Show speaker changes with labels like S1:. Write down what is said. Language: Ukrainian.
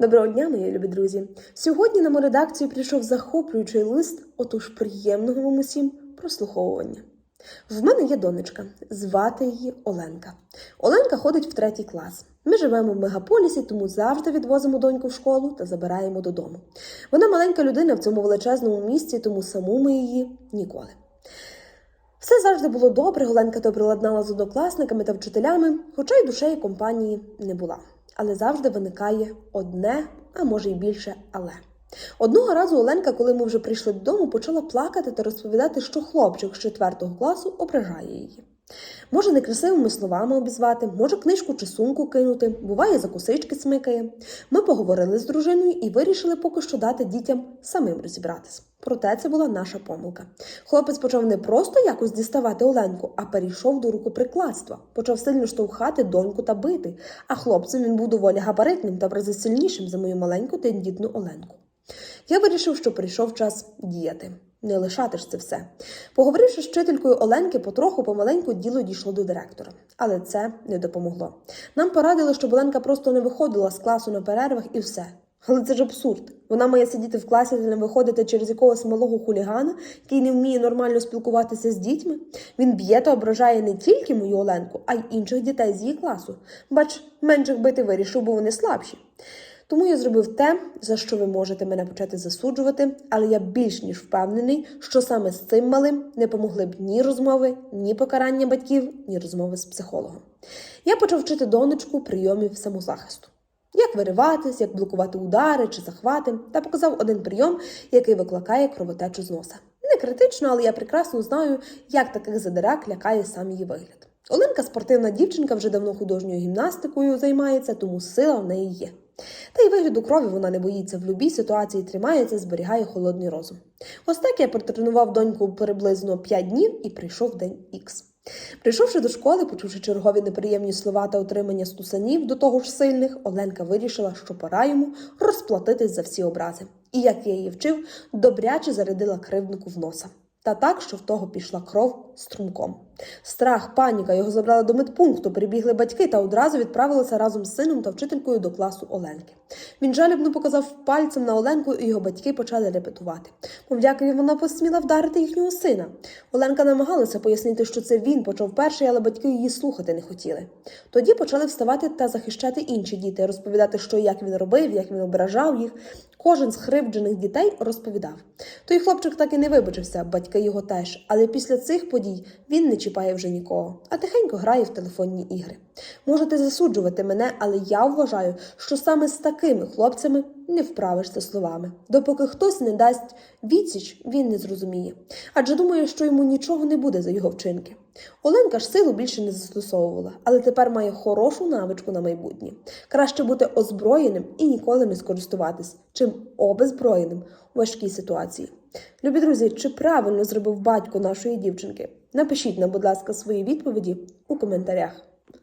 S1: Доброго дня, мої любі друзі! Сьогодні на мою редакцію прийшов захоплюючий лист, отож приємного вам усім прослуховування. В мене є донечка, звати її Оленка. Оленка ходить в третій клас. Ми живемо в мегаполісі, тому завжди відвозимо доньку в школу та забираємо додому. Вона маленька людина в цьому величезному місті, тому саму ми її ніколи. Все завжди було добре, Оленка добре ладнала з однокласниками та вчителями, хоча й душею компанії не була. Але завжди виникає одне, а може й більше але. Одного разу Оленка, коли ми вже прийшли додому, почала плакати та розповідати, що хлопчик з 4 класу ображає її. Може некрасивими словами обізвати, може книжку чи сумку кинути, буває за косички смикає. Ми поговорили з дружиною і вирішили поки що дати дітям самим розібратись. Проте це була наша помилка. Хлопець почав не просто якось діставати Оленку, а перейшов до рукоприкладства, почав сильно штовхати доньку та бити. А хлопцем він був доволі габаритним та в рази сильнішим за мою маленьку тендітну Оленку. Я вирішив, що прийшов час діяти. Не лишати ж це все. Поговоривши з вчителькою Оленки, потроху помаленьку діло дійшло до директора. Але це не допомогло. Нам порадили, щоб Оленка просто не виходила з класу на перервах і все. Але це ж абсурд. Вона має сидіти в класі та не виходити через якогось малого хулігана, який не вміє нормально спілкуватися з дітьми. Він б'є та ображає не тільки мою Оленку, а й інших дітей з її класу. Бач, менших бити вирішив, бо вони слабші. Тому я зробив те, за що ви можете мене почати засуджувати, але я більш ніж впевнений, що саме з цим малим не помогли б ні розмови, ні покарання батьків, ні розмови з психологом. Я почав вчити донечку прийомів самозахисту. Як вириватись, як блокувати удари чи захвати, та показав один прийом, який викликає кровотечу з носа. Не критично, але я прекрасно знаю, як таких задирак лякає сам її вигляд. Оленка спортивна дівчинка вже давно художньою гімнастикою займається, тому сила в неї є. Та й вигляду крові вона не боїться в любій ситуації, тримається, зберігає холодний розум. Ось так я протренував доньку приблизно 5 днів і прийшов день ікс. Прийшовши до школи, почувши чергові неприємні слова та отримання стусанів до того ж сильних, Оленка вирішила, що пора йому розплатитись за всі образи. І, як я її вчив, добряче зарядила кривднику в носа. Та так, що в того пішла кров струмком. Страх, паніка його забрали до медпункту, прибігли батьки та одразу відправилися разом з сином та вчителькою до класу Оленки. Він жалібно показав пальцем на Оленку, і його батьки почали репетувати. Мовляв, вона посміла вдарити їхнього сина. Оленка намагалася пояснити, що це він почав перший, але батьки її слухати не хотіли. Тоді почали вставати та захищати інші діти, розповідати, що як він робив, як він ображав їх. Кожен з хривджених дітей розповідав. Той хлопчик так і не вибачився, батьки його теж. Але після цих подій він не чіпає вже нікого, а тихенько грає в телефонні ігри. Можете засуджувати мене, але я вважаю, що саме з такими хлопцями не вправишся словами. Допоки хтось не дасть відсіч, він не зрозуміє. Адже думає, що йому нічого не буде за його вчинки. Оленка ж силу більше не застосовувала, але тепер має хорошу навичку на майбутнє. Краще бути озброєним і ніколи не скористуватись, чим обезброєним у важкій ситуації. Любі друзі, чи правильно зробив батько нашої дівчинки? Напишіть нам, будь ласка, свої відповіді у коментарях.